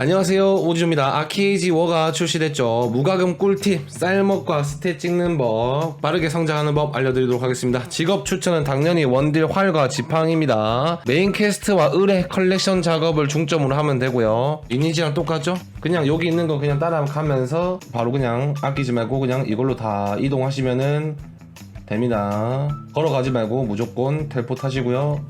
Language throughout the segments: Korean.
안녕하세요 오지조입니다. 아키에이지 워가 출시됐죠. 무과금 꿀팁 쌀먹과 스탯 찍는 법 빠르게 성장하는 법 알려드리도록 하겠습니다. 직업 추천은 당연히 원딜 활과 지팡입니다. 메인 캐스트와 의뢰 컬렉션 작업을 중점으로 하면 되고요. 리니지랑 똑같죠? 그냥 여기 있는 거 그냥 따라가면서 바로 그냥 아끼지 말고 그냥 이걸로 다 이동하시면은 됩니다. 걸어가지 말고 무조건 텔포 타시고요.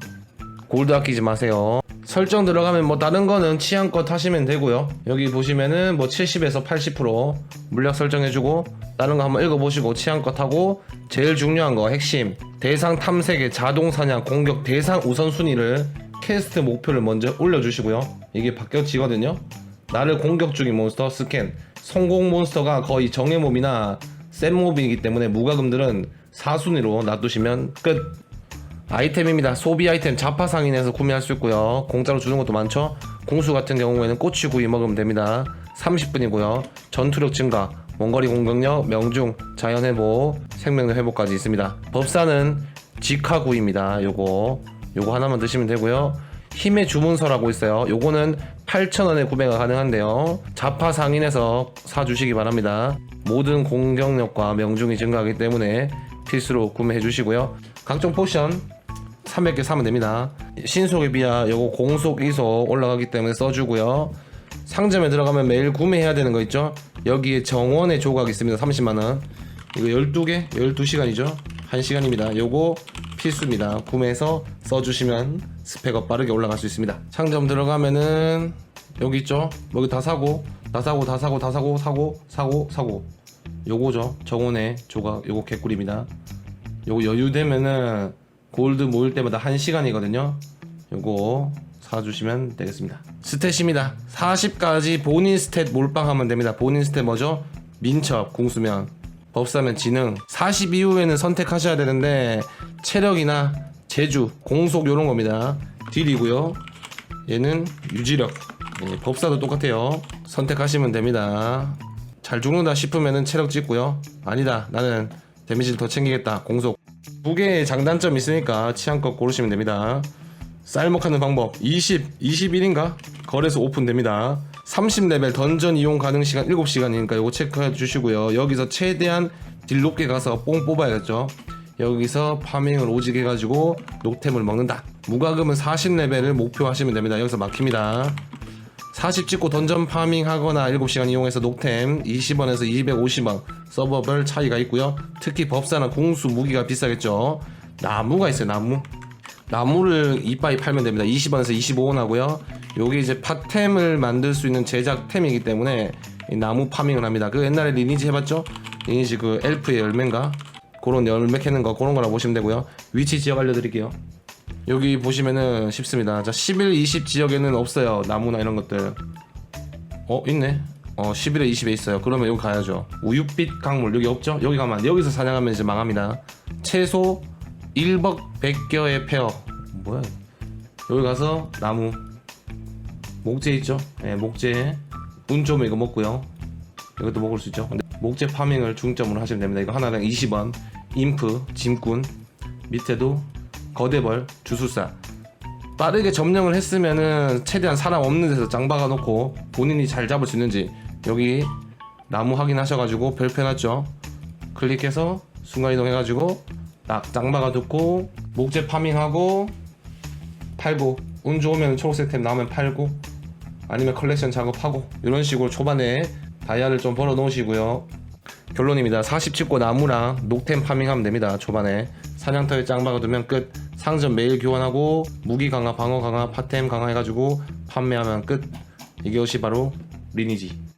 골드 아끼지 마세요. 설정 들어가면 뭐 다른 거는 취향껏 하시면 되고요. 여기 보시면은 뭐 70에서 80% 물약 설정해주고 다른 거 한번 읽어보시고 취향껏 하고 제일 중요한 거 핵심 대상 탐색의 자동 사냥 공격 대상 우선순위를 캐스트 목표를 먼저 올려주시고요. 이게 바뀌어지거든요. 나를 공격 중인 몬스터 스캔 성공 몬스터가 거의 정예 몹이나 센 몹이기 때문에 무과금들은 4순위로 놔두시면 끝. 아이템입니다. 소비 아이템 자파상인에서 구매할 수 있고요. 공짜로 주는 것도 많죠. 공수 같은 경우에는 꼬치구이 먹으면 됩니다. 30분이고요. 전투력 증가, 원거리 공격력, 명중, 자연 회복, 생명력 회복까지 있습니다. 법사는 직화구입니다. 요거 요거 하나만 드시면 되고요. 힘의 주문서라고 있어요. 요거는 8,000원에 구매가 가능한데요. 자파 상인에서 사주시기 바랍니다. 모든 공격력과 명중이 증가하기 때문에 필수로 구매해 주시고요. 각종 포션 300개 사면 됩니다. 신속의 비하 요거 공속 이속 올라가기 때문에 써주고요. 상점에 들어가면 매일 구매해야 되는 거 있죠? 여기에 정원의 조각 있습니다. 30만원. 이거 12개? 12시간이죠? 1시간입니다. 요거 필수입니다. 구매해서 써주시면 스펙업 빠르게 올라갈 수 있습니다. 상점 들어가면은 여기 있죠? 여기 다 사고, 다 사고, 다 사고, 다 사고, 사고, 사고, 사고. 요거죠. 정원의 조각, 요거 개꿀입니다. 요거 여유되면은 골드 모일 때마다 1시간이거든요. 요거 사주시면 되겠습니다. 스탯입니다. 40까지 본인 스탯 몰빵하면 됩니다. 본인 스탯 뭐죠? 민첩, 공수면, 법사면 지능. 40 이후에는 선택하셔야 되는데 체력이나 제주, 공속 요런 겁니다. 딜이고요. 얘는 유지력. 예, 법사도 똑같아요. 선택하시면 됩니다. 잘 죽는다 싶으면은 체력 찍고요. 아니다. 나는 데미지를 더 챙기겠다. 공속. 두 개의 장단점이 있으니까 취향껏 고르시면 됩니다. 쌀먹하는 방법 20, 21인가? 거래소 오픈됩니다. 30레벨 던전 이용 가능 시간 7시간이니까 이거 체크해 주시고요. 여기서 최대한 딜 높게 가서 뽕 뽑아야겠죠. 여기서 파밍을 오지게 해가지고 녹템을 먹는다. 무과금은 40레벨을 목표하시면 됩니다. 여기서 막힙니다. 40 찍고 던전 파밍 하거나 7시간 이용해서 녹템 20원에서 250원 서버별 차이가 있고요. 특히 법사나 공수 무기가 비싸겠죠. 나무가 있어요, 나무. 나무를 이빠이 팔면 됩니다. 20원에서 25원 하고요. 요게 이제 팥템을 만들 수 있는 제작템이기 때문에 이 나무 파밍을 합니다. 그 옛날에 리니지 해봤죠? 리니지 그 엘프의 열매인가? 그런 열매 캐는 거 그런 거라 보시면 되고요. 위치 지역 알려드릴게요. 여기 보시면은 쉽습니다. 자, 11, 20 지역에는 없어요. 나무나 이런 것들. 어, 있네. 어, 11에 20에 있어요. 그러면 여기 가야죠. 우윳빛 강물 여기 없죠? 여기 가면. 여기서 사냥하면 이제 망합니다. 채소 1벅 100개의 페어. 뭐야? 여기 가서 나무. 목재 있죠? 예, 목재. 운 좋으면 이거 먹고요. 이것도 먹을 수 있죠. 근데 목재 파밍을 중점으로 하시면 됩니다. 이거 하나당 20원. 인프, 짐꾼. 밑에도 거대벌, 주술사. 빠르게 점령을 했으면은 최대한 사람 없는 데서 짱 박아 놓고 본인이 잘 잡을 수 있는지 여기 나무 확인하셔가지고 별표 해놨죠. 클릭해서 순간 이동 해가지고 딱짱 박아 두고 목재 파밍하고 팔고 운 좋으면 초록색 템 나오면 팔고 아니면 컬렉션 작업하고 이런 식으로 초반에 다이아를 좀 벌어 놓으시고요. 결론입니다. 40 찍고 나무랑 녹템 파밍하면 됩니다. 초반에 사냥터에 짱 박아두면 끝. 상점 매일 교환하고 무기 강화, 방어 강화, 파템 강화 해가지고 판매하면 끝. 이것이 바로 리니지.